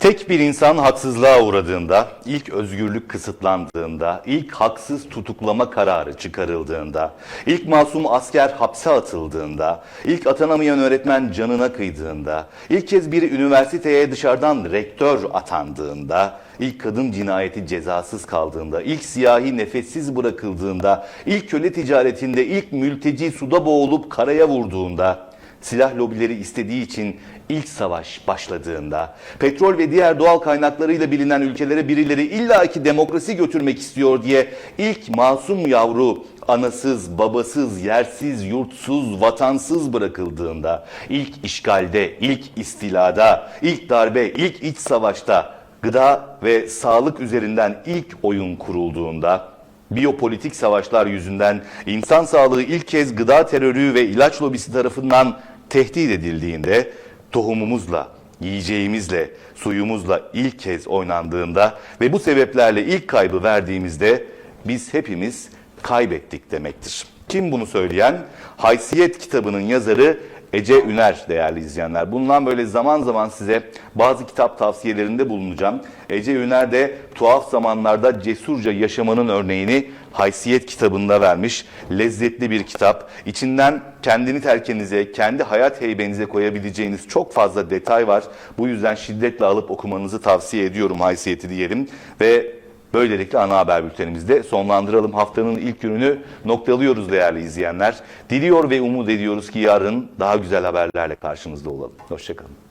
Tek bir insan haksızlığa uğradığında, ilk özgürlük kısıtlandığında, ilk haksız tutuklama kararı çıkarıldığında, ilk masum asker hapse atıldığında, ilk atanamayan öğretmen canına kıydığında, ilk kez bir üniversiteye dışarıdan rektör atandığında, ilk kadın cinayeti cezasız kaldığında, ilk siyahi nefessiz bırakıldığında, ilk köle ticaretinde, ilk mülteci suda boğulup karaya vurduğunda, silah lobileri istediği için ilk savaş başladığında, petrol ve diğer doğal kaynaklarıyla bilinen ülkelere birileri illaki demokrasi götürmek istiyor diye ilk masum yavru anasız, babasız, yersiz, yurtsuz, vatansız bırakıldığında, ilk işgalde, ilk istilada, ilk darbe, ilk iç savaşta, gıda ve sağlık üzerinden ilk oyun kurulduğunda, biyopolitik savaşlar yüzünden insan sağlığı ilk kez gıda terörü ve ilaç lobisi tarafından tehdit edildiğinde tohumumuzla, yiyeceğimizle, suyumuzla ilk kez oynandığında ve bu sebeplerle ilk kaybı verdiğimizde biz hepimiz kaybettik demektir. Kim bunu söyleyen? Haysiyet kitabının yazarı Ece Üner değerli izleyenler. Bundan böyle zaman zaman size bazı kitap tavsiyelerinde bulunacağım. Ece Üner de tuhaf zamanlarda cesurca yaşamanın örneğini Haysiyet kitabında vermiş. Lezzetli bir kitap. İçinden kendini terkenize, kendi hayat heybenize koyabileceğiniz çok fazla detay var. Bu yüzden şiddetle alıp okumanızı tavsiye ediyorum Haysiyet'i diyelim. Ve Böylelikle ana haber bültenimizde sonlandıralım. Haftanın ilk gününü noktalıyoruz değerli izleyenler. Diliyor ve umut ediyoruz ki yarın daha güzel haberlerle karşınızda olalım. Hoşçakalın.